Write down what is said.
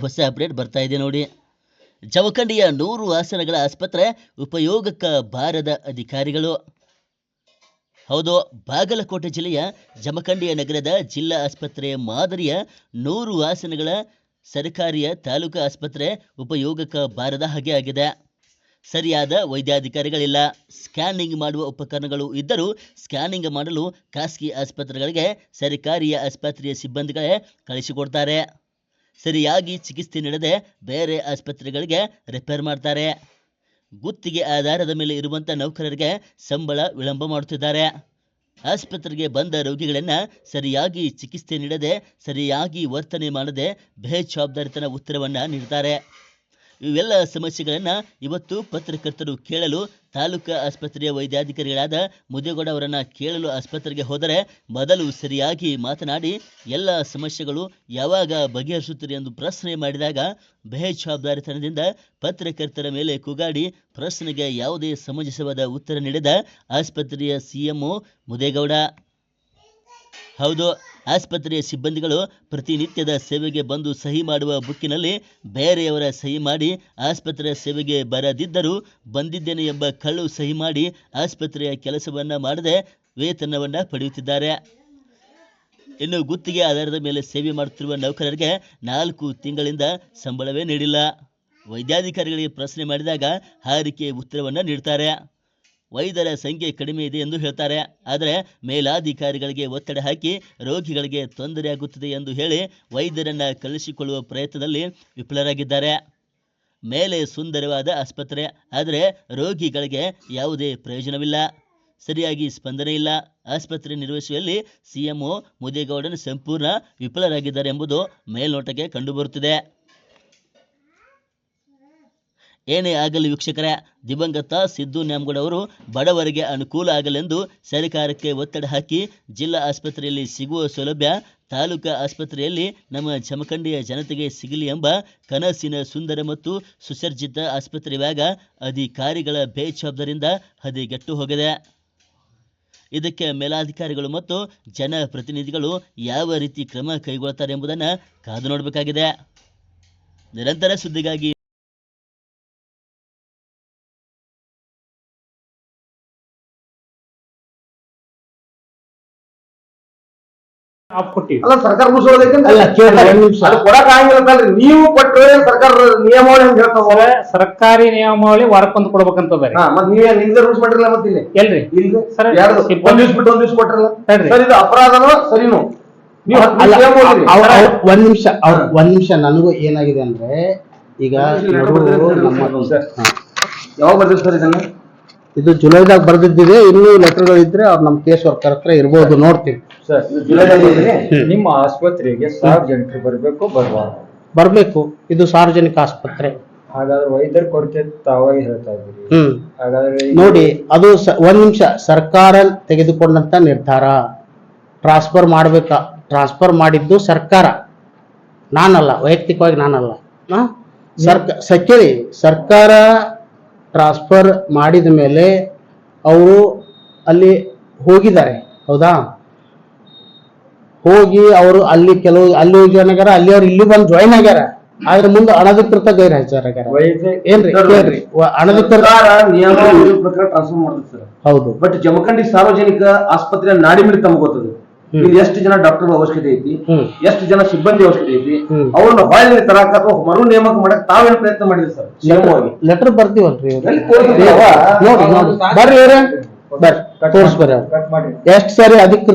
ಹೊಸ ಅಪ್ಡೇಟ್ ಬರ್ತಾ ಇದೆ ನೋಡಿ. ಜವಖಂಡಿಯ ನೂರು ಆಸನಗಳ ಆಸ್ಪತ್ರೆ ಉಪಯೋಗಕ್ಕ ಬಾರದ ಅಧಿಕಾರಿಗಳು. ಹೌದು ಬಾಗಲಕೋಟೆ ಜಿಲ್ಲೆಯ ಜಮಖಂಡಿಯ ನಗರದ ಜಿಲ್ಲಾ ಆಸ್ಪತ್ರೆ ಮಾದರಿಯ ನೂರು ಆಸನಗಳ ಸರ್ಕಾರಿಯ ತಾಲೂಕು ಆಸ್ಪತ್ರೆ ಉಪಯೋಗಕ್ಕ ಬಾರದ ಹಾಗೆ ಆಗಿದೆ. ಸರಿಯಾದ ವೈದ್ಯಾಧಿಕಾರಿಗಳಿಲ್ಲ. ಸ್ಕ್ಯಾನಿಂಗ್ ಮಾಡುವ ಉಪಕರಣಗಳು ಇದ್ದರೂ ಸ್ಕ್ಯಾನಿಂಗ್ ಮಾಡಲು ಖಾಸಗಿ ಆಸ್ಪತ್ರೆಗಳಿಗೆ ಸರ್ಕಾರಿಯ ಆಸ್ಪತ್ರೆಯ ಸಿಬ್ಬಂದಿಗಳೇ ಕಳಿಸಿಕೊಡ್ತಾರೆ. ಸರಿಯಾಗಿ ಚಿಕಿತ್ಸೆ ನೀಡದೆ ಬೇರೆ ಆಸ್ಪತ್ರೆಗಳಿಗೆ ರೆಫರ್ ಮಾಡ್ತಾರೆ. ಗುತ್ತಿಗೆ ಆಧಾರದ ಮೇಲೆ ಇರುವಂಥ ನೌಕರರಿಗೆ ಸಂಬಳ ವಿಳಂಬ ಮಾಡುತ್ತಿದ್ದಾರೆ. ಆಸ್ಪತ್ರೆಗೆ ಬಂದ ರೋಗಿಗಳನ್ನು ಸರಿಯಾಗಿ ಚಿಕಿತ್ಸೆ ನೀಡದೆ ಸರಿಯಾಗಿ ವರ್ತನೆ ಮಾಡದೆ ಬೇಜವಾಬ್ದಾರಿತನ ಉತ್ತರವನ್ನು ನೀಡ್ತಾರೆ. ಇವೆಲ್ಲ ಸಮಸ್ಯೆಗಳನ್ನು ಇವತ್ತು ಪತ್ರಕರ್ತರು ಕೇಳಲು ತಾಲೂಕು ಆಸ್ಪತ್ರೆಯ ವೈದ್ಯಾಧಿಕಾರಿಗಳಾದ ಮುದೇಗೌಡ ಅವರನ್ನು ಕೇಳಲು ಆಸ್ಪತ್ರೆಗೆ ಹೋದರೆ ಮೊದಲು ಸರಿಯಾಗಿ ಮಾತನಾಡಿ ಎಲ್ಲ ಸಮಸ್ಯೆಗಳು ಯಾವಾಗ ಬಗೆಹರಿಸುತ್ತೀರಿ ಎಂದು ಪ್ರಶ್ನೆ ಮಾಡಿದಾಗ ಬೇಜವಾಬ್ದಾರಿತನದಿಂದ ಪತ್ರಕರ್ತರ ಮೇಲೆ ಕೂಗಾಡಿ ಪ್ರಶ್ನೆಗೆ ಯಾವುದೇ ಸಮಂಜಸವಾದ ಉತ್ತರ ನೀಡಿದ ಆಸ್ಪತ್ರೆಯ ಸಿಎಂಒ ಮುದೇಗೌಡ. ಹೌದು, ಆಸ್ಪತ್ರೆಯ ಸಿಬ್ಬಂದಿಗಳು ಪ್ರತಿನಿತ್ಯದ ಸೇವೆಗೆ ಬಂದು ಸಹಿ ಮಾಡುವ ಬುಕ್ಕಿನಲ್ಲಿ ಬೇರೆಯವರ ಸಹಿ ಮಾಡಿ ಆಸ್ಪತ್ರೆಯ ಸೇವೆಗೆ ಬರದಿದ್ದರೂ ಬಂದಿದ್ದೇನೆ ಎಂಬ ಕಳ್ಳು ಸಹಿ ಮಾಡಿ ಆಸ್ಪತ್ರೆಯ ಕೆಲಸವನ್ನು ಮಾಡದೆ ವೇತನವನ್ನು ಪಡೆಯುತ್ತಿದ್ದಾರೆ. ಇನ್ನು ಗುತ್ತಿಗೆ ಆಧಾರದ ಮೇಲೆ ಸೇವೆ ಮಾಡುತ್ತಿರುವ ನೌಕರರಿಗೆ ನಾಲ್ಕು ತಿಂಗಳಿಂದ ಸಂಬಳವೇ ನೀಡಿಲ್ಲ. ವೈದ್ಯಾಧಿಕಾರಿಗಳಿಗೆ ಪ್ರಶ್ನೆ ಮಾಡಿದಾಗ ಹಾರಿಕೆ ಉತ್ತರವನ್ನು ನೀಡ್ತಾರೆ. ವೈದ್ಯರ ಸಂಖ್ಯೆ ಕಡಿಮೆ ಇದೆ ಎಂದು ಹೇಳ್ತಾರೆ. ಆದರೆ ಮೇಲಾಧಿಕಾರಿಗಳಿಗೆ ಒತ್ತಡ ಹಾಕಿ ರೋಗಿಗಳಿಗೆ ತೊಂದರೆಯಾಗುತ್ತದೆ ಎಂದು ಹೇಳಿ ವೈದ್ಯರನ್ನು ಕಳಿಸಿಕೊಳ್ಳುವ ಪ್ರಯತ್ನದಲ್ಲಿ ವಿಫಲರಾಗಿದ್ದಾರೆ. ಮೇಲೆ ಸುಂದರವಾದ ಆಸ್ಪತ್ರೆ, ಆದರೆ ರೋಗಿಗಳಿಗೆ ಯಾವುದೇ ಪ್ರಯೋಜನವಿಲ್ಲ. ಸರಿಯಾಗಿ ಸ್ಪಂದನೆ ಇಲ್ಲ. ಆಸ್ಪತ್ರೆ ನಿರ್ವಹಿಸುವಲ್ಲಿ ಸಿಎಂಒ ಮುದೇಗೌಡನ ಸಂಪೂರ್ಣ ವಿಫಲರಾಗಿದ್ದಾರೆ ಎಂಬುದು ಮೇಲ್ನೋಟಕ್ಕೆ ಕಂಡುಬರುತ್ತಿದೆ. ಏನೇ ಆಗಲಿ ವೀಕ್ಷಕರೇ, ದಿವಂಗತ ಸಿದ್ದು ನ್ಯಾಮಗೌಡ ಅವರು ಬಡವರಿಗೆ ಅನುಕೂಲ ಆಗಲೆಂದು ಸರ್ಕಾರಕ್ಕೆ ಒತ್ತಡ ಹಾಕಿ ಜಿಲ್ಲಾ ಆಸ್ಪತ್ರೆಯಲ್ಲಿ ಸಿಗುವ ಸೌಲಭ್ಯ, ತಾಲೂಕಾ ಆಸ್ಪತ್ರೆಯಲ್ಲಿ ನಮ್ಮ ಜಮಖಂಡಿಯ ಜನತೆಗೆ ಸಿಗಲಿ ಎಂಬ ಕನಸಿನ ಸುಂದರ ಮತ್ತು ಸುಸರ್ಜಿತ ಆಸ್ಪತ್ರೆ ವ್ಯಾಗ ಅಧಿಕಾರಿಗಳ ಬೇಜವಾಬ್ದಾರಿಯಿಂದ ಹದಿಗೆಟ್ಟು ಹೋಗಿದೆ. ಇದಕ್ಕೆ ಮೇಲಾಧಿಕಾರಿಗಳು ಮತ್ತು ಜನಪ್ರತಿನಿಧಿಗಳು ಯಾವ ರೀತಿ ಕ್ರಮ ಕೈಗೊಳ್ಳುತ್ತಾರೆ ಎಂಬುದನ್ನು ಕಾದು ನೋಡಬೇಕಾಗಿದೆ. ನಿರಂತರ ಸುದ್ದಿಗಾಗಿ ಅಲ್ಲ ಸರ್ಕಾರ ನೀವು ಕೊಟ್ಟರೆ ಸರ್ಕಾರ ನಿಯಮಾವಳಿ ಅಂತ ಹೇಳ್ತಾವ? ಸರ್ಕಾರಿ ನಿಯಮಾವಳಿ ವಾರಕ್ಕೊಂದು ಕೊಡ್ಬೇಕಂತದ ಹಾ ಮತ್ ನೀವೇ ನಿಮ್ದೇ ರೂಲ್ಸ್ ಮಾಡಿರಲ್ಲ ಮತ್ತೆ ಇಲ್ಲಿ? ಎಲ್ರಿ? ಸರ್, ಒಂದ್ ದಿವ್ಸ ಬಿಟ್ಟು ಒಂದ್ ದಿವ್ಸ ಕೊಟ್ಟಿರಲ್ಲ ಸರ್ ಇದು ಅಪರಾಧನೋ ಸರಿನೋ? ಒಂದ್ ನಿಮಿಷ ಅವ್ರ್- ಒಂದ್ ನಿಮಿಷ ನನಗೂ ಏನಾಗಿದೆ ಅಂದ್ರೆ ಈಗ. ಯಾವಾಗ ಬರ್ತೀವಿ ಸರ್ ಇದನ್ನ? ಇದು ಜುಲೈದಾಗ ಬರ್ದಿದ್ದಿದೆ ಇನ್ನೂ ಲೆಟರ್ಗಳಿದ್ರೆ ಅವ್ರು ನಮ್ಮ ಕೇಸ್ ವರ್ಕರ್ ಹತ್ರ ಇರ್ಬೋದು ನೋಡ್ತೀವಿ. ಸರ್? ನಿಮ್ಮ ಆಸ್ಪತ್ರೆಗೆ ಸಾರ್ವಜನಿಕರು ಬರಬೇಕು ಬರಬಾರ್ದು. ಬರ್ಬೇಕು. ಇದು ಸಾರ್ವಜನಿಕ ಆಸ್ಪತ್ರೆ. ಹಾಗಾದ್ರೆ ವೈದ್ಯರ ಕೊರತೆ ತಾವಾಗಿ ಹೇಳ್ತಾ ಇದ್ದೀರಿ. ಹ್ಮ್. ಹಾಗಾದ್ರೆ ನೋಡಿ ಅದು ಸ- ಒಂದ್ ನಿಮಿಷ. ಸರ್ಕಾರ ತೆಗೆದುಕೊಂಡಂತ ನಿರ್ಧಾರ. ಟ್ರಾನ್ಸ್ಫರ್ ಮಾಡ್ಬೇಕ? ಟ್ರಾನ್ಸ್ಫರ್ ಮಾಡಿದ್ದು ಸರ್ಕಾರ. ನಾನಲ್ಲ ವೈಯಕ್ತಿಕವಾಗಿ ನಾನಲ್ಲ. ಸರ್ ಸರ್ಕ ಸ- ಕೇಳಿ. ಸರ್ಕಾರ ಟ್ರಾನ್ಸ್ಫರ್ ಮಾಡಿದ ಮೇಲೆ ಅವರು ಅಲ್ಲಿ ಹೋಗಿದ್ದಾರೆ. ಹೌದಾ? ಹೋಗಿ ಅವರು ಅಲ್ಲಿ ಕೆಲವು ಅಲ್ಲಿ ಜನಗಾರ ಅಲ್ಲಿ ಅವ್ರು ಇಲ್ಲಿ ಬಂದು ಜಾಯಿನ್ ಆಗ್ಯಾರ. ಆದ್ರ ಮುಂದೆ ಅನಧಿಕೃತ ಗೈರ್ ಹಚ್ಚಾರ ಏನ್ರಿ ಕೇಳ್ರಿ. ಅನಧಿಕೃತ ಸರ್ಕಾರ ಪ್ರಕಾರ ಟ್ರಾನ್ಸ್ಫರ್ ಮಾಡ್ತದೆ ಸರ್. ಹೌದು. ಬಟ್ ಜಮಖಂಡಿ ಸಾರ್ವಜನಿಕ ಆಸ್ಪತ್ರೆ ನಾಡಿ ಮಿಡಿ ತಮ್ಗೆ ಗೊತ್ತದು. ಇಲ್ಲಿ ಎಷ್ಟು ಜನ ಡಾಕ್ಟರ್ ಅವಶ್ಯಕತೆ ಐತಿ. ಎಷ್ಟು ಜನ ಸಿಬ್ಬಂದಿ ಅವಶ್ಯಕತೆ ಐತಿ. ಅವ್ರನ್ನ ಹೊಳ್ಳಿ ತರಾಕ ಅಥವಾ ಮರು ನೇಮಕ ಮಾಡಕ್ ತಾವೇನು ಪ್ರಯತ್ನ ಮಾಡಿದ್ರಿ ಸರ್? ಲೆಟರ್ ಬರ್ತೀವಲ್ರಿ ನೋಡಿ ನೋಡಿ. ಬರ್ರಿ ಬರ್ರಿ ಎಷ್ಟು ಸರಿ ಅಧಿಕೃತ